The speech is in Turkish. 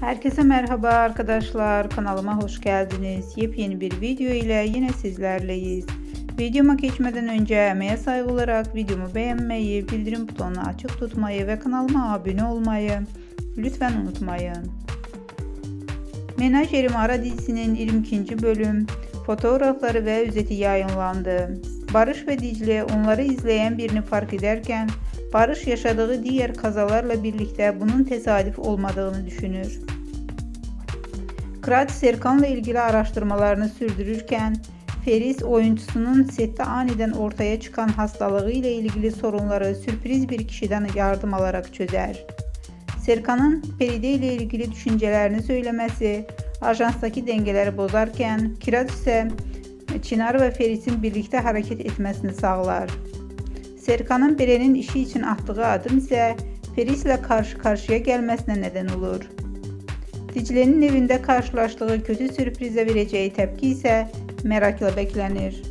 Herkese merhaba arkadaşlar. Kanalıma hoş geldiniz. Yepyeni bir video ile yine sizlerleyiz. Videoma geçmeden önce emeğe saygı olarak videomu beğenmeyi, bildirim butonunu açık tutmayı ve kanalıma abone olmayı lütfen unutmayın. Menajerim Ara dizisinin 22. bölüm fotoğrafları ve özeti yayınlandı. Barış ve Dicle onları izleyen birini fark ederken Barış yaşadığı diğer kazalarla birlikte bunun tesadüf olmadığını düşünür. Kıraç Serkan'la ilgili araştırmalarını sürdürürken Feris oyuncusunun sette aniden ortaya çıkan hastalığı ile ilgili sorunları sürpriz bir kişiden yardım alarak çözer. Serkan'ın Feride ile ilgili düşüncelerini söylemesi ajanstaki dengeleri bozarken Kiraz ise Çınar ve Feris'in birlikte hareket etmesini sağlar. Serkan'ın Beren'in işi için attığı adım ise Feris'le karşı karşıya gelmesine neden olur. Dicle'nin evinde karşılaştığı kötü sürprize vereceği tepki ise merakla beklenir.